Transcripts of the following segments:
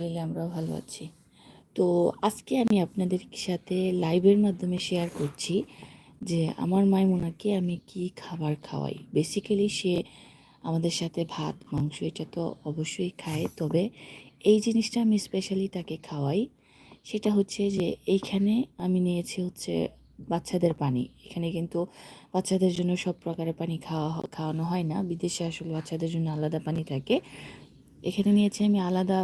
আলহামদুলিল্লাহ আমরাও ভালো আছি। তো আজকে আমি আপনাদের সাথে লাইভের মাধ্যমে শেয়ার করছি যে আমার মাইমুনাকে আমি কি খাবার খাওয়াই। বেসিক্যালি সে আমাদের সাথে ভাত, মাংস এটা তো অবশ্যই খায়। তবে এই জিনিসটা আমি স্পেশালি তাকে খাওয়াই। সেটা হচ্ছে যে এইখানে আমি নিয়েছি হচ্ছে বাচ্চাদের পানি। এখানে কিন্তু বাচ্চাদের জন্য সব প্রকারের পানি খাওয়া খাওয়ানো হয় না। বিদেশে আসলে বাচ্চাদের জন্য আলাদা পানি থাকে। এখানে নিয়েছি আমি আলাদা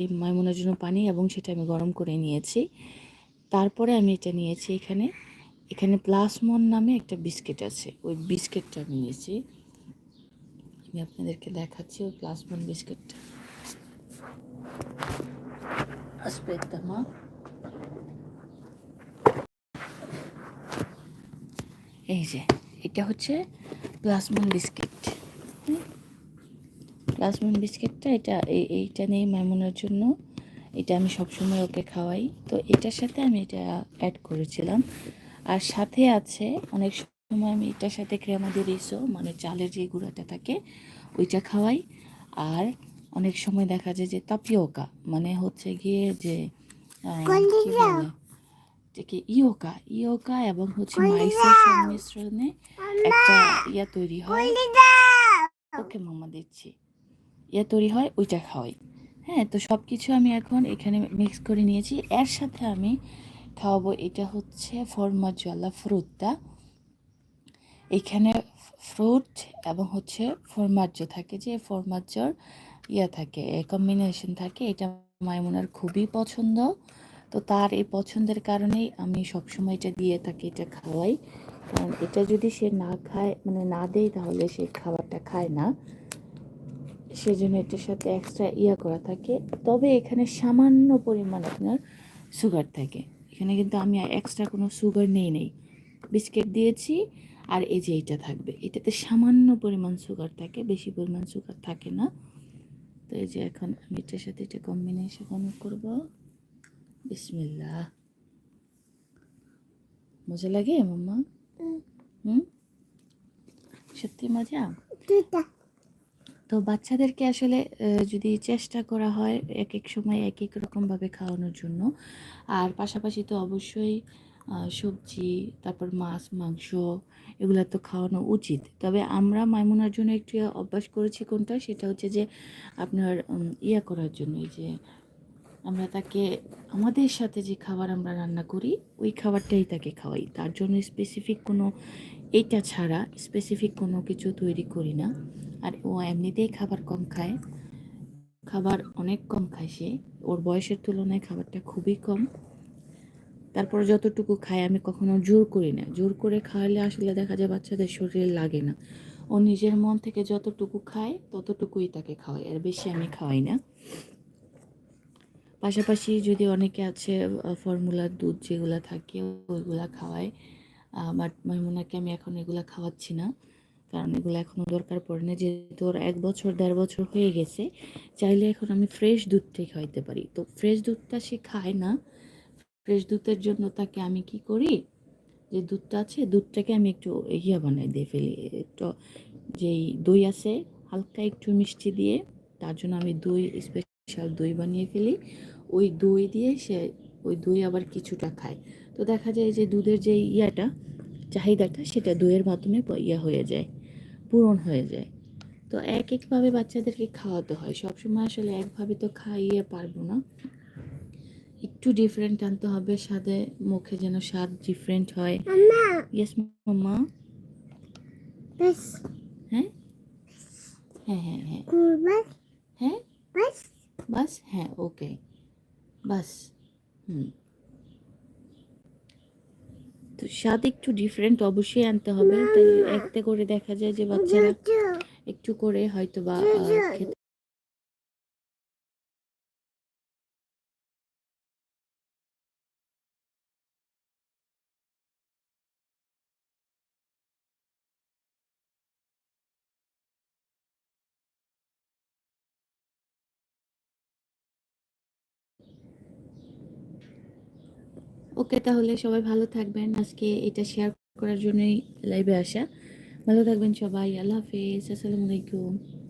এই মাইমুনের জন্য পানি এবং সেটা আমি গরম করে নিয়েছি। তারপরে আমি এটা নিয়েছি এখানে এখানে প্লাসমন নামে একটা বিস্কিট আছে, ওই বিস্কিটটা আমি নিয়েছি। আমি আপনাদেরকে দেখাচ্ছি ওই প্লাসমন বিস্কিটটা। এই যে, এটা হচ্ছে প্লাসমন বিস্কিট। প্লাসমন বিস্কিটটা এটা এই এইটা নেই মাইমুনের জন্য। এটা আমি সবসময় ওকে খাওয়াই। তো এটার সাথে আমি এটা অ্যাড করেছিলাম। আর সাথে আছে অনেক সময় আমি এটার সাথে ক্রেমা দিয়ে রিসো মানে চালের যে গুঁড়াটা থাকে ওইটা খাওয়াই। আর অনেক সময় দেখা যায় যে তাপিওকা মানে হচ্ছে গিয়ে যে কি বলে? যে কি? ইয়োকা ইয়োকা এবং হচ্ছে মাইসের সংমিশ্রণে একটা ইয়া তৈরি হয়। ওকে মামা দিচ্ছি। ইয়া তৈরি হয়, ওইটা খাওয়াই। হ্যাঁ তো সব কিছু আমি এখন এখানে মিক্স করে নিয়েছি। এর সাথে আমি খাওয়াবো, এটা হচ্ছে ফরমাজওয়ালা ফ্রুটটা এখানে ফ্রুট এবং হচ্ছে ফরমাজ্য থাকে যে ফরমাজ্যর ইয়া থাকে কম্বিনেশন থাকে, এটা মাইমুনার খুবই পছন্দ। তো তার এই পছন্দের কারণেই আমি সবসময় এটা দিয়ে তাকে এটা খাওয়াই। কারণ এটা যদি সে না খায় মানে না দেয়, তাহলে সে খাবারটা খায় না। সেজন্য এটার সাথে এক্সট্রা ইয়া করা থাকে। তবে এখানে সামান্য পরিমাণ আপনার সুগার থাকে। এখানে কিন্তু আমি এক্সট্রা কোনো সুগার নেই নেই। বিস্কিট দিয়েছি আর এই যে এইটা থাকবে। এটাতে সামান্য পরিমাণ সুগার থাকে বেশি পরিমাণ সুগার থাকে না। তো এই যে এখন আমি এটার সাথে এটা কম্বিনেশন করব। বিসমিল্লাহ। মজা লাগে মাম্মা? হুম। সত্যি মজা? তো বাচ্চাদেরকে আসলে যদি চেষ্টা করা হয় এক এক সময় এক এক রকমভাবে খাওয়ানোর জন্য। আর পাশাপাশি তো অবশ্যই সবজি, তারপর মাছ, মাংস এগুলা তো খাওয়ানো উচিত। তবে আমরা মাইমুনার জন্য একটু অভ্যাস করেছি কোনটা? সেটা হচ্ছে যে, আপনার ইয়া করার জন্য যে আমরা তাকে আমাদের সাথে যে খাবার আমরা রান্না করি, ওই খাবারটাই তাকে খাওয়াই। তার জন্য স্পেসিফিক কোনো এইটা ছাড়া স্পেসিফিক কোনো কিছু তৈরি করি না। আর ও এমনিতেই খাবার কম খায়। খাবার অনেক কম খায় সে। ওর বয়সের তুলনায় খাবারটা খুবই কম। তারপর যতটুকু খায়, আমি কখনো জোর করি না। জোর করে খাওয়ালে আসলে দেখা যায় বাচ্চাদের শরীরে লাগে না। ও নিজের মন থেকে যতটুকু খায়, ততটুকুই তাকে খাওয়াই। আর বেশি আমি খাওয়াই না। পাশাপাশি যদি অনেকে আছে ফর্মুলার দুধ যেগুলো থাকে, ওইগুলা খাওয়ায় বাট মাইমুনাকে আমি এখন এগুলা খাওয়াচ্ছি না, কারণ এগুলো এখনও দরকার পড়ে না। যেহেতু ওর এক বছর, দেড় বছর হয়ে গেছে, চাইলে এখন আমি ফ্রেশ দুধটাই খাওয়াইতে পারি। তো ফ্রেশ দুধটা সে খায় না ফ্রেশ দুধের জন্য তাকে আমি কি করি, যে দুধটা আছে, দুধটাকে আমি একটু ইয়া বানাই দিয়ে ফেলি, একটু যেই দই আছে, হালকা একটু মিষ্টি দিয়ে, তার জন্য আমি দই স্পেশাল দই বানিয়ে ফেলি। ওই দই দিয়ে সে ওই দই আবার কিছুটা খায়। তো দেখা যায় যে দুধের যে ইয়াটা চাহিদাটা সেটা দইয়ের মাধ্যমে ইয়া হয়ে যায় পূরণ হয়ে যায়। তো এক একভাবে বাচ্চাদেরকে খাওয়াতে হয়। সবসময় আসলে একভাবে তো খাইয়ে পারব না। একটু ডিফারেন্ট আনতে হবে স্বাদে মুখে যেন স্বাদ ডিফারেন্ট হয়। ইয়েস মাম্মা? bas, হ্যাঁ? হ্যাঁ হ্যাঁ হ্যাঁ। হ্যাঁ? বাস? হ্যাঁ ওকে বাস হুম। তো স্বাদ একটু ডিফারেন্ট অবশ্যই আনতে হবে। তাই একটা করে দেখা যায় যে বাচ্চারা একটু করে হয়তো বা খেতে ওকে তাহলে সবাই ভালো থাকবেন। আজকে এটা শেয়ার করার জন্যই লাইভে আসা। ভালো থাকবেন সবাই। আল্লাহ হাফেজ। আসসালামু আলাইকুম।